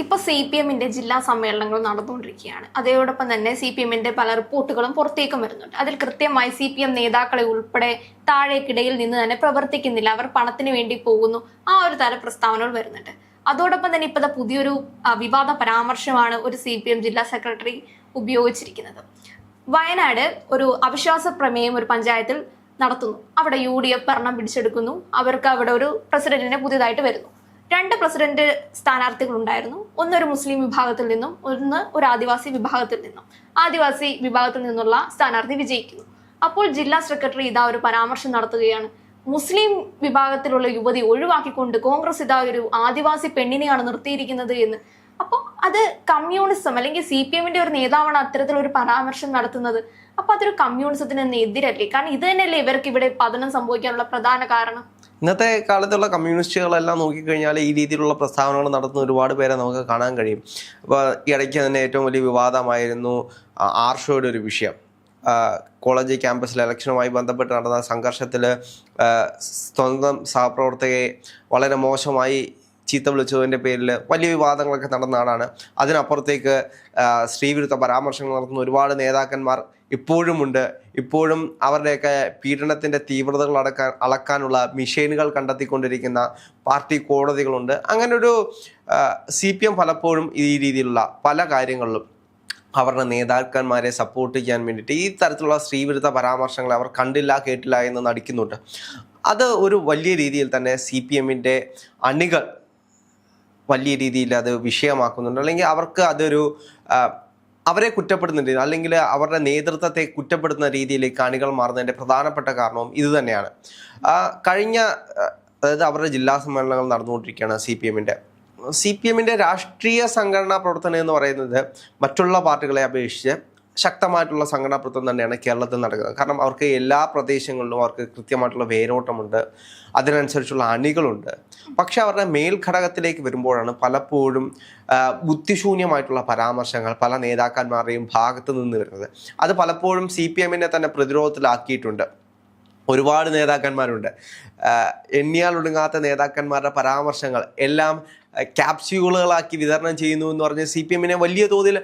ഇപ്പൊ C P എമ്മിന്റെ ജില്ലാ സമ്മേളനങ്ങൾ നടന്നുകൊണ്ടിരിക്കുകയാണ്. അതോടൊപ്പം തന്നെ സി പി എമ്മിന്റെ പല റിപ്പോർട്ടുകളും പുറത്തേക്കും വരുന്നുണ്ട്. അതിൽ കൃത്യമായി സി പി എം നേതാക്കളെ ഉൾപ്പെടെ താഴേക്കിടയിൽ നിന്ന് തന്നെ പ്രവർത്തിക്കുന്നില്ല. അവർ പണത്തിന് വേണ്ടി പോകുന്നു. ആ ഒരു തര പ്രസ്താവനകൾ വരുന്നുണ്ട്. അതോടൊപ്പം തന്നെ ഇപ്പോഴത്തെ പുതിയൊരു വിവാദ പരാമർശമാണ് ഒരു സി പി എം ജില്ലാ സെക്രട്ടറി ഉപയോഗിച്ചിരിക്കുന്നത്. വയനാട് ഒരു അവിശ്വാസ പ്രമേയം ഒരു പഞ്ചായത്തിൽ നടത്തുന്നു. അവിടെ യു ഡി എഫ് ഭരണം പിടിച്ചെടുക്കുന്നു. അവർക്ക് അവിടെ ഒരു പ്രസിഡന്റിനെ പുതിയതായിട്ട് വരുന്നു. രണ്ട് പ്രസിഡന്റ് സ്ഥാനാർത്ഥികൾ ഉണ്ടായിരുന്നു ഒന്ന് ഒരു മുസ്ലിം വിഭാഗത്തിൽ നിന്നും ഒന്ന് ഒരു ആദിവാസി വിഭാഗത്തിൽ നിന്നും. ആദിവാസി വിഭാഗത്തിൽ നിന്നുള്ള സ്ഥാനാർത്ഥി വിജയിക്കുന്നു. അപ്പോൾ ജില്ലാ സെക്രട്ടറി ഇതാ ഒരു പരാമർശം നടത്തുകയാണ്. മുസ്ലിം വിഭാഗത്തിലുള്ള യുവതി ഒഴിവാക്കിക്കൊണ്ട് കോൺഗ്രസ് ഇതാ ഒരു ആദിവാസി പെണ്ണിനെയാണ് നിർത്തിയിരിക്കുന്നത് എന്ന്. അപ്പോൾ അത് കമ്മ്യൂണിസം അല്ലെങ്കിൽ സി പി എമ്മിന്റെ ഒരു നേതാവാണ് അത്തരത്തിലൊരു പരാമർശം നടത്തുന്നത്. അപ്പൊ അതൊരു കമ്മ്യൂണിസത്തിന് എതിരല്ലേ? കാരണം ഇത് തന്നെയല്ലേ ഇവർക്ക് ഇവിടെ പതനം സംഭവിക്കാനുള്ള പ്രധാന കാരണം? ഇന്നത്തെ കാലത്തുള്ള കമ്മ്യൂണിസ്റ്റുകളെല്ലാം നോക്കിക്കഴിഞ്ഞാൽ ഈ രീതിയിലുള്ള പ്രസ്താവനകൾ നടത്തുന്ന ഒരുപാട് പേരെ നമുക്ക് കാണാൻ കഴിയും. അപ്പോൾ ഇടയ്ക്ക് തന്നെ ഏറ്റവും വലിയ വിവാദമായിരുന്നു ആർഷോയുടെ ഒരു വിഷയം. കോളേജ് ക്യാമ്പസിൽ ഇലക്ഷനുമായി ബന്ധപ്പെട്ട് നടന്ന സംഘർഷത്തിൽ സ്വന്തം സഹപ്രവർത്തകയെ വളരെ മോശമായി ചീത്ത വിളിച്ചതിന്റെ പേരിൽ വലിയ വിവാദങ്ങളൊക്കെ നടന്ന ആളാണ്. അതിനപ്പുറത്തേക്ക് സ്ത്രീവിരുദ്ധ പരാമർശങ്ങൾ നടത്തുന്ന ഒരുപാട് നേതാക്കന്മാർ ഇപ്പോഴും ഇപ്പോഴും അവരുടെയൊക്കെ പീഡനത്തിന്റെ തീവ്രതകൾ അടക്കാൻ അളക്കാനുള്ള മിഷീനുകൾ കണ്ടെത്തിക്കൊണ്ടിരിക്കുന്ന പാർട്ടി കോടതികളുണ്ട്. അങ്ങനൊരു സി പി എം പലപ്പോഴും ഈ രീതിയിലുള്ള പല കാര്യങ്ങളിലും അവരുടെ നേതാക്കന്മാരെ സപ്പോർട്ട് ചെയ്യാൻ വേണ്ടിയിട്ട് ഈ തരത്തിലുള്ള സ്ത്രീവിരുദ്ധ പരാമർശങ്ങൾ അവർ കണ്ടില്ല കേട്ടില്ല എന്ന് നടിക്കുന്നുണ്ട്. അത് ഒരു വലിയ രീതിയിൽ തന്നെ സി പി എമ്മിന്റെ അണികൾ വലിയ രീതിയിൽ അത് വിഷയമാക്കുന്നുണ്ട്. അല്ലെങ്കിൽ അവർക്ക് അതൊരു അവരെ കുറ്റപ്പെടുന്നുണ്ട് അല്ലെങ്കിൽ അവരുടെ നേതൃത്വത്തെ കുറ്റപ്പെടുത്തുന്ന രീതിയിലേക്ക് കാണികൾ മാറുന്നതിന്റെ പ്രധാനപ്പെട്ട കാരണവും ഇത് തന്നെയാണ്. ആ, കഴിഞ്ഞ അതായത് അവരുടെ ജില്ലാ സമ്മേളനങ്ങൾ നടന്നുകൊണ്ടിരിക്കുകയാണ് സി പി എമ്മിന്റെ സി പി എമ്മിന്റെ രാഷ്ട്രീയ സംഘടനാ പ്രവർത്തനം എന്ന് പറയുന്നത് മറ്റുള്ള പാർട്ടികളെ അപേക്ഷിച്ച് ശക്തമായിട്ടുള്ള സംഘടനാ പ്രവർത്തനം തന്നെയാണ് കേരളത്തിൽ നടക്കുന്നത്. കാരണം അവർക്ക് എല്ലാ പ്രദേശങ്ങളിലും അവർക്ക് കൃത്യമായിട്ടുള്ള വേരോട്ടമുണ്ട്. അതിനനുസരിച്ചുള്ള അണികളുണ്ട്. പക്ഷെ അവരുടെ മേൽഘടകത്തിലേക്ക് വരുമ്പോഴാണ് പലപ്പോഴും ബുദ്ധിശൂന്യമായിട്ടുള്ള പരാമർശങ്ങൾ പല നേതാക്കന്മാരുടെയും ഭാഗത്ത് നിന്ന് വരുന്നത്. അത് പലപ്പോഴും സി പി എമ്മിനെ തന്നെ പ്രതിരോധത്തിലാക്കിയിട്ടുണ്ട്. ഒരുപാട് നേതാക്കന്മാരുണ്ട്. എണ്ണിയാൽ ഒടുങ്ങാത്ത നേതാക്കന്മാരുടെ പരാമർശങ്ങൾ എല്ലാം ക്യാപ്സ്യൂളുകളാക്കി വിതരണം ചെയ്യുന്നു എന്ന് പറഞ്ഞ് സി പി എമ്മിനെ വലിയ തോതിൽ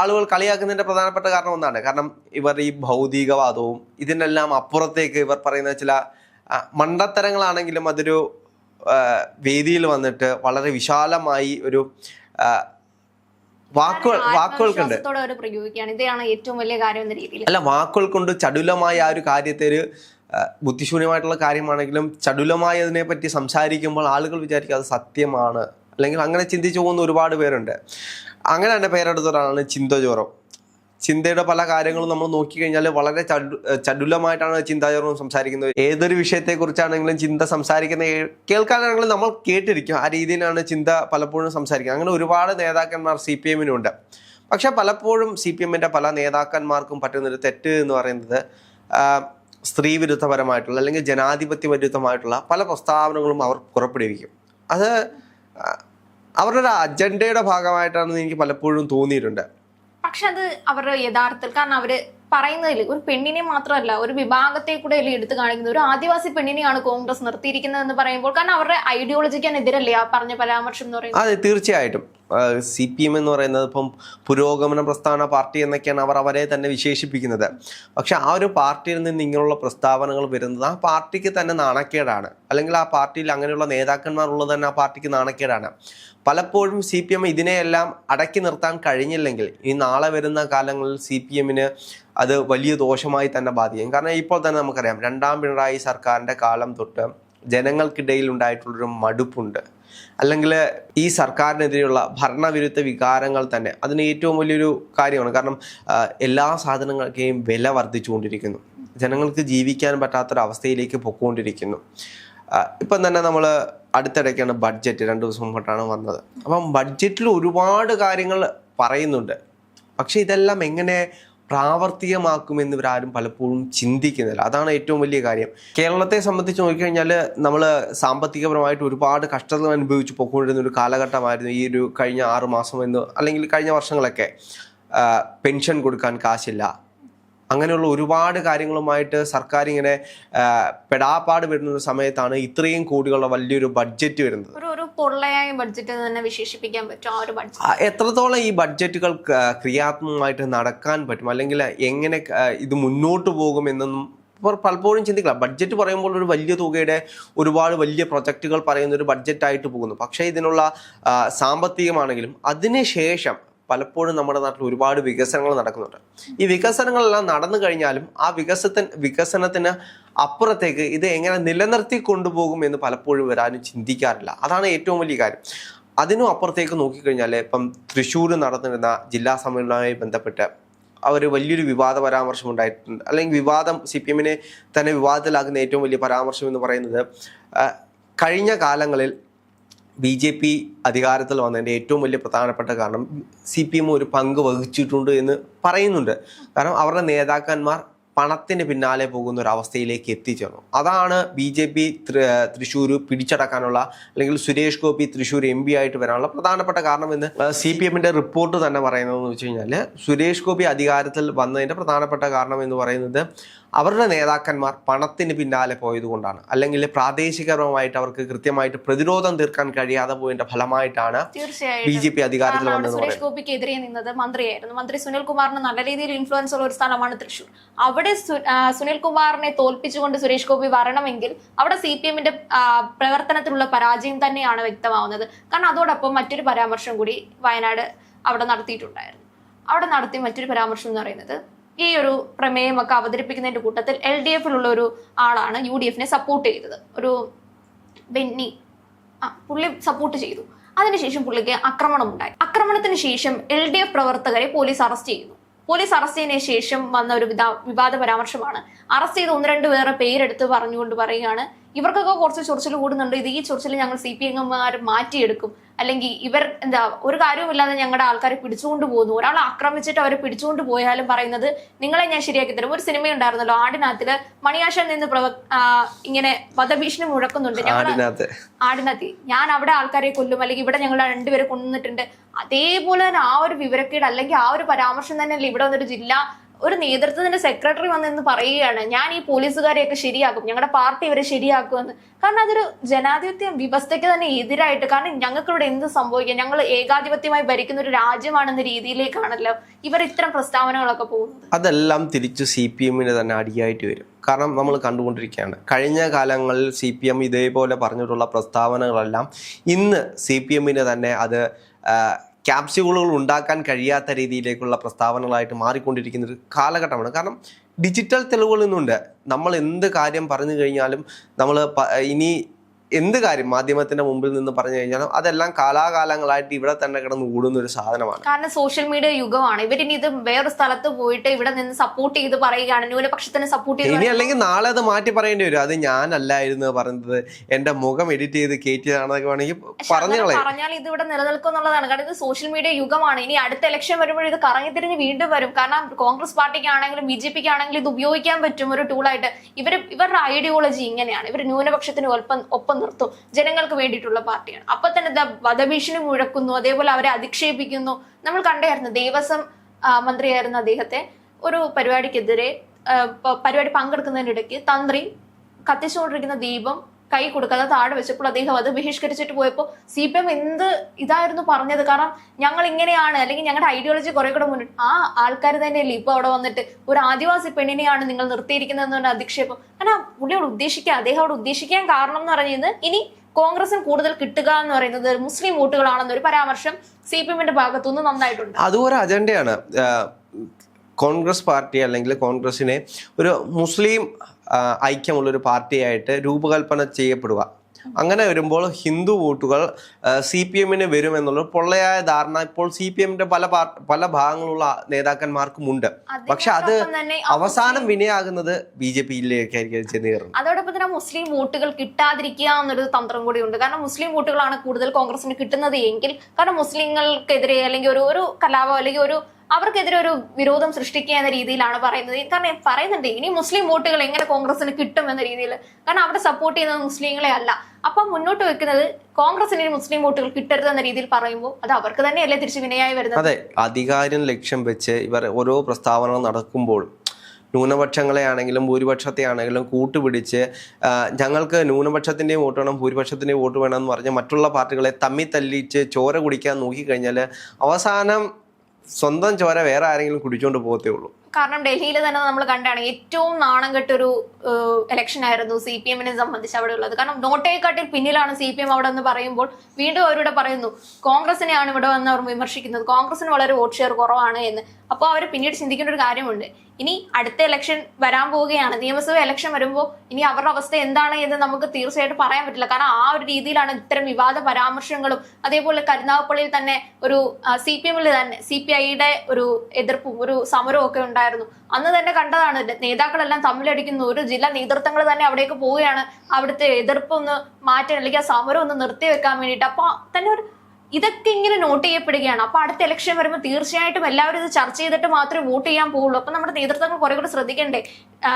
ആളുകൾ കളിയാക്കുന്നതിന്റെ പ്രധാനപ്പെട്ട കാരണം ഒന്നാണ്. കാരണം ഇവർ ഈ ഭൗതികവാദവും ഇതിനെല്ലാം അപ്പുറത്തേക്ക് ഇവർ പറയുന്ന ചില മണ്ടത്തരങ്ങളാണെങ്കിലും അതൊരു വേദിയിൽ വന്നിട്ട് വളരെ വിശാലമായി ഒരു വാക്കുകൾ വാക്കുകൾ വാക്കുകൾക്കുണ്ട്. ഇതാണ് ഏറ്റവും വലിയ കാര്യം എന്ന രീതിയിൽ. അല്ല വാക്കുകൾ കൊണ്ട് ചടുലമായ ആ ഒരു കാര്യത്തെ ഒരു ബുദ്ധിശൂന്യമായിട്ടുള്ള കാര്യമാണെങ്കിലും ചടുലമായി അതിനെപ്പറ്റി സംസാരിക്കുമ്പോൾ ആളുകൾ വിചാരിക്കും അത് സത്യമാണ് അല്ലെങ്കിൽ അങ്ങനെ ചിന്തിച്ചു പോകുന്ന ഒരുപാട് പേരുണ്ട്. അങ്ങനെ തന്നെ പേരെടുത്തൊരാളാണ് ചിന്തചോറം ചിന്തയുടെ പല കാര്യങ്ങളും നമ്മൾ നോക്കിക്കഴിഞ്ഞാൽ വളരെ ചടു ചടുലമായിട്ടാണ് ചിന്താചോറം സംസാരിക്കുന്നത്. ഏതൊരു വിഷയത്തെക്കുറിച്ചാണെങ്കിലും ചിന്ത സംസാരിക്കുന്ന കേൾക്കാനാണെങ്കിലും നമ്മൾ കേട്ടിരിക്കും. ആ രീതിയിലാണ് ചിന്ത പലപ്പോഴും സംസാരിക്കുക. അങ്ങനെ ഒരുപാട് നേതാക്കന്മാർ സി പി എമ്മിനുണ്ട്. പക്ഷെ പലപ്പോഴും സി പി എമ്മിന്റെ പല നേതാക്കന്മാർക്കും പറ്റുന്നൊരു തെറ്റ് എന്ന് പറയുന്നത് സ്ത്രീവിരുദ്ധപരമായിട്ടുള്ള സ്ത്രീ വിരുദ്ധപരമായിട്ടുള്ള അല്ലെങ്കിൽ ജനാധിപത്യ വിരുദ്ധമായിട്ടുള്ള പല പ്രസ്താവനകളും അവർ പുറപ്പെടുവിക്കും. അത് അവരുടെ ഒരു അജണ്ടയുടെ ഭാഗമായിട്ടാണെന്ന് എനിക്ക് പലപ്പോഴും തോന്നിയിട്ടുണ്ട്. പക്ഷെ അത് അവരുടെ യഥാർത്ഥത്തിൽ കാരണം അവർ പറയുന്നതിൽ ഒരു പെണ്ണിനെ മാത്രമല്ല ഒരു വിഭാഗത്തെ കൂടെ അല്ലേ എടുത്തു കാണിക്കുന്നത്. ഒരു ആദിവാസി പെണ്ണിനെയാണ് കോൺഗ്രസ് നിർത്തിയിരിക്കുന്നത് എന്ന് പറയുമ്പോൾ കാരണം അവരുടെ ഐഡിയോളജിക്കാനെതിരല്ലേ ആ പറഞ്ഞ പരാമർശം എന്ന് പറയുന്നത്? അതെ തീർച്ചയായിട്ടും. സി പി എം എന്ന് പറയുന്നത് ഇപ്പം പുരോഗമന പ്രസ്ഥാന പാർട്ടി എന്നൊക്കെയാണ് അവർ അവരെ തന്നെ വിശേഷിപ്പിക്കുന്നത്. പക്ഷെ ആ ഒരു പാർട്ടിയിൽ നിന്ന് ഇങ്ങനെയുള്ള പ്രസ്താവനകൾ വരുന്നത് ആ പാർട്ടിക്ക് തന്നെ നാണക്കേടാണ്. അല്ലെങ്കിൽ ആ പാർട്ടിയിൽ അങ്ങനെയുള്ള നേതാക്കന്മാർ ഉള്ളത് തന്നെ ആ പാർട്ടിക്ക് നാണക്കേടാണ്. പലപ്പോഴും സി പി എം ഇതിനെയെല്ലാം അടക്കി നിർത്താൻ കഴിഞ്ഞില്ലെങ്കിൽ ഈ നാളെ വരുന്ന കാലങ്ങളിൽ സി പി എമ്മിന് അത് വലിയ ദോഷമായി തന്നെ ബാധിക്കും. കാരണം ഇപ്പോൾ തന്നെ നമുക്കറിയാം രണ്ടാം പിണറായി സർക്കാരിന്റെ കാലം തൊട്ട് ജനങ്ങൾക്കിടയിൽ ഉണ്ടായിട്ടുള്ളൊരു മടുപ്പുണ്ട്. അല്ലെങ്കിൽ ഈ സർക്കാരിനെതിരെയുള്ള ഭരണവിരുദ്ധ വികാരങ്ങൾ തന്നെ അതിന് ഏറ്റവും വലിയൊരു കാര്യമാണ്. കാരണം എല്ലാ സാധനങ്ങൾക്കെയും വില വർദ്ധിച്ചുകൊണ്ടിരിക്കുന്നു. ജനങ്ങൾക്ക് ജീവിക്കാൻ പറ്റാത്തൊരവസ്ഥയിലേക്ക് പൊക്കോണ്ടിരിക്കുന്നു ഇപ്പം തന്നെ നമ്മൾ അടുത്തിടയ്ക്കാണ് ബഡ്ജറ്റ് രണ്ട് ദിവസം മുമ്പോട്ടാണ് വന്നത്. അപ്പം ബഡ്ജറ്റിൽ ഒരുപാട് കാര്യങ്ങൾ പറയുന്നുണ്ട്. പക്ഷേ ഇതെല്ലാം എങ്ങനെ പ്രാവർത്തികമാക്കുമെന്ന് ഇവരാരും പലപ്പോഴും ചിന്തിക്കുന്നില്ല. അതാണ് ഏറ്റവും വലിയ കാര്യം. കേരളത്തെ സംബന്ധിച്ച് നോക്കിക്കഴിഞ്ഞാൽ നമ്മൾ സാമ്പത്തികപരമായിട്ട് ഒരുപാട് കഷ്ടത അനുഭവിച്ച് പോയിക്കൊണ്ടിരുന്ന ഒരു കാലഘട്ടമായിരുന്നു ഈ ഒരു കഴിഞ്ഞ ആറ് മാസം എന്ന് അല്ലെങ്കിൽ കഴിഞ്ഞ വർഷങ്ങളൊക്കെ. പെൻഷൻ കൊടുക്കാൻ കാശില്ല. അങ്ങനെയുള്ള ഒരുപാട് കാര്യങ്ങളുമായിട്ട് സർക്കാർ ഇങ്ങനെ പെടാപ്പാട് വരുന്ന സമയത്താണ് ഇത്രയും കോടികളുടെ വലിയൊരു ബഡ്ജറ്റ് വരുന്നത്. പൊള്ളയായ ബഡ്ജറ്റ് തന്നെ വിശേഷിപ്പിക്കാൻ പറ്റും ഒരു ബഡ്ജറ്റ് എത്രത്തോളം ഈ ബഡ്ജറ്റുകൾ ക്രിയാത്മകമായിട്ട് നടക്കാൻ പറ്റും? അല്ലെങ്കിൽ എങ്ങനെ ഇത് മുന്നോട്ട് പോകും എന്നൊന്നും ഇപ്പോൾ പലപ്പോഴും ചിന്തിക്കില്ല. ബഡ്ജറ്റ് പറയുമ്പോൾ ഒരു വലിയ തുകയുടെ ഒരുപാട് വലിയ പ്രൊജക്റ്റുകൾ പറയുന്ന ഒരു ബഡ്ജറ്റായിട്ട് പോകുന്നു. പക്ഷേ ഇതിനുള്ള സാമ്പത്തികമാണെങ്കിലും അതിനുശേഷം പലപ്പോഴും നമ്മുടെ നാട്ടിൽ ഒരുപാട് വികസനങ്ങൾ നടക്കുന്നുണ്ട്. ഈ വികസനങ്ങളെല്ലാം നടന്നു കഴിഞ്ഞാലും ആ വികസത്തിന് വികസനത്തിന് അപ്പുറത്തേക്ക് ഇത് എങ്ങനെ നിലനിർത്തി കൊണ്ടുപോകും എന്ന് പലപ്പോഴും വരാനും ചിന്തിക്കാറില്ല. അതാണ് ഏറ്റവും വലിയ കാര്യം. അതിനും അപ്പുറത്തേക്ക് നോക്കിക്കഴിഞ്ഞാൽ ഇപ്പം തൃശ്ശൂർ നടന്നിരുന്ന ജില്ലാ സമ്മേളനവുമായി ബന്ധപ്പെട്ട് അവർ വലിയൊരു വിവാദ പരാമർശം ഉണ്ടായിട്ടുണ്ട്. അല്ലെങ്കിൽ വിവാദം സി പി എമ്മിനെ തന്നെ വിവാദത്തിലാക്കുന്ന ഏറ്റവും വലിയ പരാമർശം എന്ന് പറയുന്നത് കഴിഞ്ഞ കാലങ്ങളിൽ ബി ജെ പി അധികാരത്തിൽ വന്നതിന്റെ ഏറ്റവും വലിയ പ്രധാനപ്പെട്ട കാരണം സി പി എം ഒരു പങ്ക് വഹിച്ചിട്ടുണ്ട് എന്ന് പറയുന്നുണ്ട്. കാരണം അവരുടെ നേതാക്കന്മാർ പണത്തിന് പിന്നാലെ പോകുന്ന ഒരു അവസ്ഥയിലേക്ക് എത്തിച്ചേർന്നു. അതാണ് ബി ജെ പി തൃശ്ശൂർ പിടിച്ചടക്കാനുള്ള അല്ലെങ്കിൽ സുരേഷ് ഗോപി തൃശ്ശൂർ എം പി ആയിട്ട് വരാനുള്ള പ്രധാനപ്പെട്ട കാരണം എന്ന് സി പി എമ്മിന്റെ റിപ്പോർട്ട് തന്നെ പറയുന്നതെന്ന് വെച്ച് കഴിഞ്ഞാൽ സുരേഷ് ഗോപി അധികാരത്തിൽ വന്നതിന്റെ പ്രധാനപ്പെട്ട കാരണം എന്ന് പറയുന്നത് അവരുടെ നേതാക്കന്മാർ പണത്തിന് പിന്നാലെ പോയതുകൊണ്ടാണ്. അല്ലെങ്കിൽ പ്രാദേശികപരമായിട്ട് അവർക്ക് കൃത്യമായിട്ട് പ്രതിരോധം തീർക്കാൻ കഴിയാതെ പോയതിന്റെ ഫലമായിട്ടാണ് ബി ജെ പി അധികാരത്തിൽ വന്നത് സുരേഷ് ഗോപിക്ക് എതിരെ നിന്നത് മന്ത്രിയായിരുന്നു. മന്ത്രി സുനിൽ കുമാറിന് നല്ല രീതിയിൽ ഇൻഫ്ലുവൻസ് ഉള്ള ഒരു സ്ഥലമാണ് തൃശൂർ അവിടെ സുനിൽകുമാറിനെ ആ, സുനിൽ കുമാറിനെ തോൽപ്പിച്ചുകൊണ്ട് സുരേഷ് ഗോപി വരണമെങ്കിൽ അവിടെ സി പി എമ്മിന്റെ പ്രവർത്തനത്തിലുള്ള പരാജയം തന്നെയാണ് വ്യക്തമാവുന്നത്. കാരണം അതോടൊപ്പം മറ്റൊരു പരാമർശം കൂടി വയനാട് അവിടെ നടത്തിയിട്ടുണ്ടായിരുന്നു. അവിടെ നടത്തിയ മറ്റൊരു പരാമർശം എന്ന് പറയുന്നത് ഈ ഒരു പ്രമേയമൊക്കെ അവതരിപ്പിക്കുന്നതിന്റെ കൂട്ടത്തിൽ എൽ ഡി എഫിലുള്ള ഒരു ആളാണ് യു ഡി എഫിനെ സപ്പോർട്ട് ചെയ്തത്. ഒരു ബെന്നി ആ പുള്ളി സപ്പോർട്ട് ചെയ്തു. അതിനുശേഷം പുള്ളിക്ക് ആക്രമണം ഉണ്ടായി ആക്രമണത്തിന് ശേഷം എൽ ഡി എഫ് പ്രവർത്തകരെ പോലീസ് അറസ്റ്റ് ചെയ്യുന്നു. പോലീസ് അറസ്റ്റ് ചെയ്തതിനു ശേഷം വന്ന ഒരു വിവാദ പരാമർശമാണ്. അറസ്റ്റ് ചെയ്ത് ഒന്ന് രണ്ട് പേരെ പേരെടുത്ത് പറഞ്ഞുകൊണ്ട് പറയുകയാണ്. ഇവർക്കൊക്കെ കുറച്ച് ചൊറിച്ചിൽ കൂടുന്നുണ്ട്. ഇത് ഈ ചൊറിച്ചിൽ ഞങ്ങൾ സി പി എംമാർ മാറ്റിയെടുക്കും. അല്ലെങ്കിൽ ഇവർ എന്താ ഒരു കാര്യവുമില്ലാതെ ഞങ്ങളുടെ ആൾക്കാരെ പിടിച്ചുകൊണ്ട് പോകുന്നു. ഒരാളെ ആക്രമിച്ചിട്ട് അവരെ പിടിച്ചുകൊണ്ട് പോയാലും പറയുന്നത് നിങ്ങളെ ഞാൻ ശരിയാക്കി തരും. ഒരു സിനിമ ഉണ്ടായിരുന്നല്ലോ ആടിനകത്തിൽ മണിയാശൻ നിന്ന് പ്രവ ഇങ്ങനെ വധഭീഷണി മുഴക്കുന്നുണ്ട്. ഞങ്ങൾ ആടിനകത്ത്. ഞാൻ അവിടെ ആൾക്കാരെ കൊല്ലും. അല്ലെങ്കിൽ ഇവിടെ ഞങ്ങൾ രണ്ടുപേരെ കൊന്നിട്ടുണ്ട്. അതേപോലെ തന്നെ ആ ഒരു വിവരക്കേട് അല്ലെങ്കിൽ ആ ഒരു പരാമർശം തന്നെയല്ലേ ഇവിടെ വന്നൊരു ജില്ല ഒരു നേതൃത്വത്തിന്റെ സെക്രട്ടറി വന്നെന്ന് പറയുകയാണ്. ഞാൻ ഈ പോലീസുകാരെയൊക്കെ ശരിയാക്കും. ഞങ്ങളുടെ പാർട്ടി ഇവരെ ശരിയാക്കുമെന്ന്. കാരണം അതൊരു ജനാധിപത്യ വ്യവസ്ഥയ്ക്ക് തന്നെ എതിരായിട്ട് കാരണം ഞങ്ങൾക്കിവിടെ എന്ത് സംഭവിക്കാം? ഞങ്ങൾ ഏകാധിപത്യമായി ഭരിക്കുന്ന ഒരു രാജ്യമാണെന്ന രീതിയിലേക്കാണല്ലോ ഇവർ ഇത്തരം പ്രസ്താവനകളൊക്കെ പോകുന്നത്. അതെല്ലാം തിരിച്ച് സി പി എമ്മിന് തന്നെ അടിയായിട്ട് വരും. കാരണം നമ്മൾ കണ്ടുകൊണ്ടിരിക്കുകയാണ്. കഴിഞ്ഞ കാലങ്ങളിൽ സി പി എം ഇതേപോലെ പറഞ്ഞിട്ടുള്ള പ്രസ്താവനകളെല്ലാം ഇന്ന് സി പി എമ്മിന് തന്നെ അത് ക്യാപ്സ്യൂളുകൾ ഉണ്ടാക്കാൻ കഴിയാത്ത രീതിയിലേക്കുള്ള പ്രസ്താവനകളായിട്ട് മാറിക്കൊണ്ടിരിക്കുന്ന ഒരു കാലഘട്ടമാണ്. കാരണം ഡിജിറ്റൽ തെളിവുകൾ ഇന്നുണ്ട് നമ്മൾ എന്ത് കാര്യം പറഞ്ഞു കഴിഞ്ഞാലും നമ്മൾ ഇനി എന്ത് കാര്യം മാധ്യമത്തിന്റെ മുമ്പിൽ നിന്ന് പറഞ്ഞു കഴിഞ്ഞാലും അതെല്ലാം കാലാകാലങ്ങളായിട്ട് ഇവിടെ തന്നെ കിടന്ന് കൂടുന്ന ഒരു സാധനമാണ്. കാരണം സോഷ്യൽ മീഡിയ യുഗമാണ്. ഇവരിനി ഇത് വേറെ സ്ഥലത്ത് പോയിട്ട് ഇവിടെ നിന്ന് സപ്പോർട്ട് ചെയ്ത് പറയുകയാണ്. ന്യൂനപക്ഷത്തിന് സപ്പോർട്ട് ചെയ്ത് ഇനി അല്ലെങ്കിൽ നാളെ അത് മാറ്റി പറയേണ്ടി വരും. അത് ഞാനല്ലായിരുന്നു പറഞ്ഞത് എന്റെ മുഖം എഡിറ്റ് ചെയ്ത് കയറ്റിയതാണെന്നൊക്കെ വേണമെങ്കിൽ പറഞ്ഞു പറഞ്ഞാൽ ഇത് ഇവിടെ നിലനിൽക്കും എന്നുള്ളതാണ്. കാരണം ഇത് സോഷ്യൽ മീഡിയ യുഗമാണ്. ഇനി അടുത്ത ഇലക്ഷൻ വരുമ്പോൾ ഇത് കറങ്ങി തിരിഞ്ഞ് വീണ്ടും വരും. കാരണം കോൺഗ്രസ് പാർട്ടിക്കാണെങ്കിലും ബി ജെ പിക്ക് ആണെങ്കിലും ഇത് ഉപയോഗിക്കാൻ പറ്റും ഒരു ടൂളായിട്ട് ഇവർ ഇവരുടെ ഐഡിയോളജി ഇങ്ങനെയാണ്. ഇവർ ന്യൂനപക്ഷത്തിന് ഒപ്പം ഒപ്പം നിർത്തും. ജനങ്ങൾക്ക് വേണ്ടിയിട്ടുള്ള പാർട്ടിയാണ്. അപ്പൊ തന്നെ ഇതാ വധഭീഷണി മുഴക്കുന്നു അതേപോലെ അവരെ അധിക്ഷേപിക്കുന്നു. നമ്മൾ കണ്ടായിരുന്നു ദേവസ്വം മന്ത്രിയായിരുന്ന അദ്ദേഹത്തെ ഒരു പരിപാടിക്കെതിരെ പരിപാടി പങ്കെടുക്കുന്നതിനിടയ്ക്ക് തന്ത്രി കത്തിച്ചുകൊണ്ടിരിക്കുന്ന ദീപം കൈ കൊടുക്കാതെ താഴെ വെച്ചപ്പോൾ അദ്ദേഹം അത് ബഹിഷ്കരിച്ചിട്ട് പോയപ്പോൾ സി പി എം എന്ത് ഇതായിരുന്നു പറഞ്ഞത്? കാരണം ഞങ്ങൾ ഇങ്ങനെയാണ് അല്ലെങ്കിൽ ഞങ്ങളുടെ ഐഡിയോളജി കുറെ കൂടെ മുന്നിട്ട്. ആ ആൾക്കാർ തന്നെയല്ലേ ഇപ്പൊ അവിടെ വന്നിട്ട് ഒരു ആദിവാസി പെണ്ണിനെയാണ് നിങ്ങൾ നിർത്തിയിരിക്കുന്നതെന്ന് അധിക്ഷേപം. കാരണം പുള്ളിയോട് ഉദ്ദേശിക്കുക അദ്ദേഹം അവിടെ ഉദ്ദേശിക്കാൻ കാരണം എന്ന് പറഞ്ഞത് ഇനി കോൺഗ്രസിന് കൂടുതൽ കിട്ടുക എന്ന് പറയുന്നത് മുസ്ലിം വോട്ടുകളാണെന്നൊരു പരാമർശം സി പി എമ്മിന്റെ ഭാഗത്തുനിന്ന് നന്നായിട്ടുണ്ട്. അതും ഒരു അജണ്ടയാണ്. കോൺഗ്രസ് പാർട്ടി അല്ലെങ്കിൽ കോൺഗ്രസിനെ ഒരു മുസ്ലിം ഐക്യമുള്ളൊരു ഐക്യമുള്ള ഒരു പാർട്ടിയായിട്ട് രൂപകൽപ്പന ചെയ്യപ്പെടുക. അങ്ങനെ വരുമ്പോൾ ഹിന്ദു വോട്ടുകൾ സി പി എമ്മിന് വരുമെന്നുള്ള പൊള്ളയായ ധാരണ ഇപ്പോൾ സി പി എമ്മിന്റെ പല പല ഭാഗങ്ങളുള്ള നേതാക്കന്മാർക്കുമുണ്ട്. പക്ഷെ അത് അവസാനം വിനയാകുന്നത് ബി ജെ പിയിലേക്കായിരിക്കും അത് ചെന്ന് കയറുന്നത്. അതോടൊപ്പം തന്നെ മുസ്ലിം വോട്ടുകൾ കിട്ടാതിരിക്കുക എന്നൊരു തന്ത്രം കൂടി ഉണ്ട് കാരണം മുസ്ലിം വോട്ടുകളാണ് കൂടുതൽ കോൺഗ്രസിന് കിട്ടുന്നത് എങ്കിൽ കാരണം മുസ്ലിങ്ങൾക്കെതിരെ അല്ലെങ്കിൽ ഒരു ഒരു കലാപം അല്ലെങ്കിൽ ഒരു അവർക്കെതിരെ ഒരു വിരോധം സൃഷ്ടിക്കുക എന്ന രീതിയിലാണ് പറയുന്നത്. കാരണം പറയുന്നുണ്ട് ഇനി മുസ്ലിം വോട്ടുകൾ എങ്ങനെ കോൺഗ്രസിന് കിട്ടും എന്ന രീതിയിൽ. കാരണം അവിടെ സപ്പോർട്ട് ചെയ്യുന്നത് മുസ്ലിങ്ങളെ അല്ല. അപ്പൊ മുന്നോട്ട് വെക്കുന്നത് കോൺഗ്രസിന് മുസ്ലിം വോട്ടുകൾ കിട്ടരുത് എന്ന രീതിയിൽ പറയുമ്പോൾ അത് അവർക്ക് തന്നെയല്ലേ തിരിച്ച് വിനയായി വരുന്നത്? അതെ അധികാരം ലക്ഷ്യം വെച്ച് ഇവർ ഓരോ പ്രസ്താവനകൾ നടക്കുമ്പോൾ ന്യൂനപക്ഷങ്ങളെ ആണെങ്കിലും ഭൂരിപക്ഷത്തെ ആണെങ്കിലും കൂട്ടുപിടിച്ച് ഞങ്ങൾക്ക് ന്യൂനപക്ഷത്തിന്റെയും വോട്ട് വേണം ഭൂരിപക്ഷത്തിന്റെയും വോട്ട് വേണം എന്ന് പറഞ്ഞ് മറ്റുള്ള പാർട്ടികളെ തമ്മി തല്ലിച്ച് ചോര കുടിക്കാൻ നോക്കിക്കഴിഞ്ഞാൽ അവസാനം സ്വന്തം ചോര വേറെ ആരെങ്കിലും കുടിച്ചോണ്ട് പോകത്തേ ഉള്ളൂ. കാരണം ഡൽഹിയിൽ തന്നെ നമ്മൾ കണ്ടാണ് ഏറ്റവും നാണം കെട്ടൊരു ഇലക്ഷൻ ആയിരുന്നു സി പി എമ്മിനെ സംബന്ധിച്ച് അവിടെ ഉള്ളത് കാരണം നോട്ടയെക്കാട്ടിൽ പിന്നിലാണ് സി പി എം അവിടെ എന്ന് പറയുമ്പോൾ വീണ്ടും അവരിവിടെ പറയുന്നു കോൺഗ്രസിനെയാണ് ഇവിടെ വന്ന് അവർ വിമർശിക്കുന്നത്. കോൺഗ്രസിന് വളരെ വോട്ട് ഷെയർ കുറവാണ് എന്ന്. അപ്പോൾ അവർ പിന്നീട് ചിന്തിക്കേണ്ട ഒരു കാര്യമുണ്ട്. ഇനി അടുത്ത ഇലക്ഷൻ വരാൻ പോവുകയാണ്. നിയമസഭ ഇലക്ഷൻ വരുമ്പോൾ ഇനി അവരുടെ അവസ്ഥ എന്താണ് എന്ന് നമുക്ക് തീർച്ചയായിട്ടും പറയാൻ പറ്റില്ല. കാരണം ആ ഒരു രീതിയിലാണ് ഇത്തരം വിവാദ പരാമർശങ്ങളും അതേപോലെ കരുനാഗപ്പള്ളിയിൽ തന്നെ ഒരു സി പി എമ്മിൽ തന്നെ സി പി ഐയുടെ ഒരു എതിർപ്പും ഒരു സമരവും ഒക്കെ ഉണ്ടായിരുന്നു. അന്ന് തന്നെ കണ്ടതാണ് നേതാക്കളെല്ലാം തമ്മിലടിക്കുന്നു ഒരു ജില്ലാ നേതൃത്വങ്ങൾ തന്നെ അവിടേക്ക് പോവുകയാണ്. അവിടുത്തെ എതിർപ്പ് ഒന്ന് മാറ്റാൻ അല്ലെങ്കിൽ ആ സമരം ഒന്ന് നിർത്തി വെക്കാൻ വേണ്ടിയിട്ട്. അപ്പൊ തന്നെ ഒരു ഇതൊക്കെ ഇങ്ങനെ നോട്ട് ചെയ്യപ്പെടുകയാണ്. അപ്പൊ അടുത്ത ഇലക്ഷൻ വരുമ്പോൾ തീർച്ചയായിട്ടും എല്ലാവരും ഇത് ചർച്ച ചെയ്തിട്ട് മാത്രമേ വോട്ട് ചെയ്യാൻ പോകുള്ളൂ അപ്പൊ നമ്മുടെ നേതൃത്വങ്ങൾ കുറെ കൂടെ ശ്രദ്ധിക്കണ്ടേ?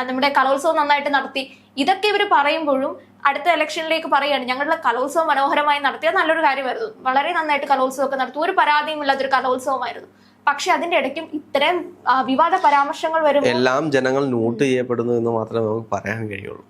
നമ്മുടെ കലോത്സവം നന്നായിട്ട് നടത്തി. ഇതൊക്കെ ഇവർ പറയുമ്പോഴും അടുത്ത ഇലക്ഷനിലേക്ക് പറയുകയാണ് ഞങ്ങളുടെ കലോത്സവം മനോഹരമായി നടത്തിയത് നല്ലൊരു കാര്യമായിരുന്നു. വളരെ നന്നായിട്ട് കലോത്സവം ഒക്കെ നടത്തി. ഒരു പരാതിയും ഇല്ലാത്തൊരു കലോത്സവമായിരുന്നു. പക്ഷെ അതിന്റെ ഇടയ്ക്കും ഇത്തരം വിവാദ പരാമർശങ്ങൾ വരും എല്ലാം ജനങ്ങൾ നോട്ട് ചെയ്യപ്പെടുന്നു എന്ന് മാത്രമേ നമുക്ക് പറയാൻ കഴിയുള്ളൂ.